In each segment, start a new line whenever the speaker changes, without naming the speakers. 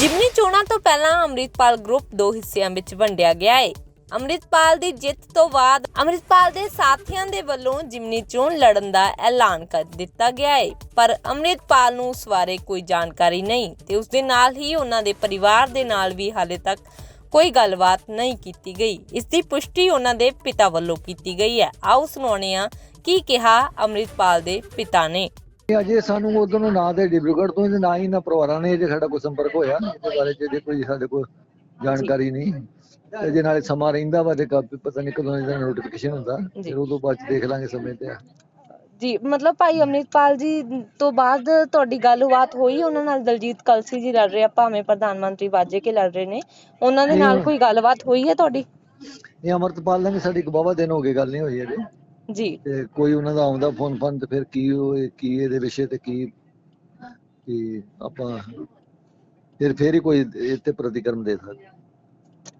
ਜਿਮਨੀ ਚੋਣਾਂ ਤੋਂ ਪਹਿਲਾਂ ਅੰਮ੍ਰਿਤਪਾਲ ਗਰੁੱਪ ਦੋ ਹਿੱਸਿਆਂ ਵਿੱਚ ਵੰਡਿਆ ਗਿਆ ਹੈ ਅੰਮ੍ਰਿਤਪਾਲ ਦੀ ਜਿੱਤ ਤੋਂ ਬਾਅਦ ਅੰਮ੍ਰਿਤਪਾਲ ਦੇ ਸਾਥੀਆਂ ਦੇ ਵੱਲੋਂ ਜਿਮਨੀ ਚੋਣ ਲੜਨ ਦਾ ਐਲਾਨ ਕਰ ਦਿੱਤਾ ਗਿਆ ਹੈ ਪਰ ਅੰਮ੍ਰਿਤਪਾਲ ਨੂੰ ਉਸ ਬਾਰੇ ਕੋਈ ਜਾਣਕਾਰੀ ਨਹੀਂ ਤੇ ਉਸ ਦੇ ਨਾਲ ਹੀ ਉਹਨਾਂ ਦੇ ਪਰਿਵਾਰ ਦੇ ਨਾਲ ਵੀ ਹਾਲੇ ਤੱਕ ਕੋਈ ਗੱਲਬਾਤ ਨਹੀਂ ਕੀਤੀ ਗਈ। ਇਸ ਦੀ ਪੁਸ਼ਟੀ ਉਹਨਾਂ ਦੇ ਪਿਤਾ ਵੱਲੋਂ ਕੀਤੀ ਗਈ ਹੈ। ਆਓ ਸੁਣਾਉਂਦੇ ਆ ਕੀ ਕਿਹਾ ਅੰਮ੍ਰਿਤਪਾਲ ਦੇ ਪਿਤਾ ਨੇ।
ਅਜੇ ਸਾਨੂੰ ਉਦੋਂ ਨਾ ਤੇ ਡਿਬਰੂਗੜ੍ਹ ਤੋਂ ਨਾ ਹੀ ਨਾ ਪਰਿਵਾਰਾਂ ਨੇ ਜੇ ਸਾਡਾ ਕੋਈ ਸੰਪਰਕ ਹੋਇਆ। ਇਹਦੇ ਬਾਰੇ ਚ ਜੇ ਕੋਈ ਸਾਡੇ ਕੋਲ ਜਾਣਕਾਰੀ ਨਹੀਂ। ਤੇ ਜੇ ਨਾਲੇ ਸਮਾਂ ਰਹਿੰਦਾ ਵਾ ਤੇ ਕਾਪੀ ਪਤਾ ਨਹੀਂ ਕਦੋਂ ਇਹਦਾ ਨੋਟੀਫਿਕੇਸ਼ਨ ਹੁੰਦਾ। ਫਿਰ ਉਦੋਂ ਬਾਅਦ 'ਚ ਦੇਖ ਲਾਂਗੇ ਸਮੇਂ ਤੇ
ਜੀ ਮਤਲਬ ਭਾਈ ਅੰਮ੍ਰਿਤਪਾਲ ਜੀ ਤੋਂ ਬਾਅਦ ਤੁਹਾਡੀ ਗੱਲਬਾਤ ਹੋਈ ਉਹਨਾਂ ਨਾਲ ਦਲਜੀਤ ਕਲਸੀ ਜੀ ਲੜ ਰਹੇ ਆ ਭਾਵੇਂ ਪ੍ਰਧਾਨ ਮੰਤਰੀ ਬਾਜੇ ਕੇ ਲੜ ਰਹੇ ਨੇ। ਉਹਨਾਂ ਦੇ
ਨਹੀਂ,
ਨਾਲ ਕੋਈ ਗੱਲਬਾਤ ਹੋਈ ਹੈ ਤੁਹਾਡੀ?
ਇਹ ਅਮਰਤਪਾਲ ਨਾਲ ਸਾਡੀ ਇੱਕ ਬਾਵਾ ਦਿਨ ਹੋ ਗਏ ਗੱਲ ਨਹੀਂ ਹੋਈ ਅਜੇ।
ਜੀ।
ਤੇ ਕੋਈ ਉਹਨਾਂ ਦਾ ਆਉਂਦਾ ਫੋਨ ਫਨ ਤੇ ਫਿਰ ਕੀ ਉਹ ਕੀ ਇਹਦੇ ਵਿਸ਼ੇ ਤੇ ਕੀ ਕੀ ਆਪਾਂ ਫਿਰ ਫੇਰ ਹੀ ਕੋਈ ਤੇ ਪ੍ਰਤੀਕਰਮ ਦੇ ਸਕਦੇ।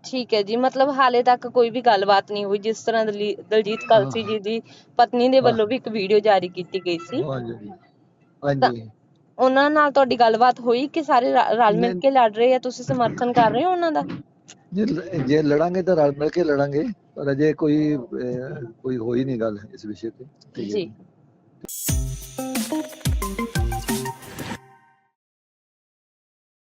ਠੀਕ ਹੈ ਜੀ ਮਤਲਬ ਹਾਲੇ ਤੱਕ ਕੋਈ ਵੀ ਗੱਲਬਾਤ ਨਹੀਂ ਹੋਈ ਜਿਸ ਤਰ੍ਹਾਂ ਦਲੀ- ਦਲਜੀਤ ਕਲਸੀ ਜੀ ਦੀ ਪਤਨੀ ਦੇ ਵੱਲੋਂ ਵੀ ਇੱਕ ਵੀਡੀਓ ਜਾਰੀ ਕੀਤੀ ਗਈ ਸੀ।
ਹਾਂਜੀ ਹਾਂਜੀ।
ਉਹਨਾਂ ਨਾਲ ਤੁਹਾਡੀ ਗੱਲਬਾਤ ਹੋਈ ਕਿ ਸਾਰੇ ਰ- ਰਲ ਮਿਲ
ਨਹੀਂ।
ਕੇ ਲੜ ਰਹੇ ਆ ਤੁਸੀਂ ਸਮਰਥਨ ਕਰ ਰਹੇ ਹੋ ਉਹਨਾਂ ਦਾ?
ਜੇ ਜੇ ਲੜਾਂਗੇ ਤਾਂ ਰਲ ਮਿਲ ਕੇ ਲੜਾਂਗੇ, ਪਰ ਅਜੇ ਕੋਈ ਕੋਈ ਹੋਈ ਨਹੀਂ ਗੱਲ ਇਸ ਵਿਸ਼ੇ ਤੇ।
ਜੀ।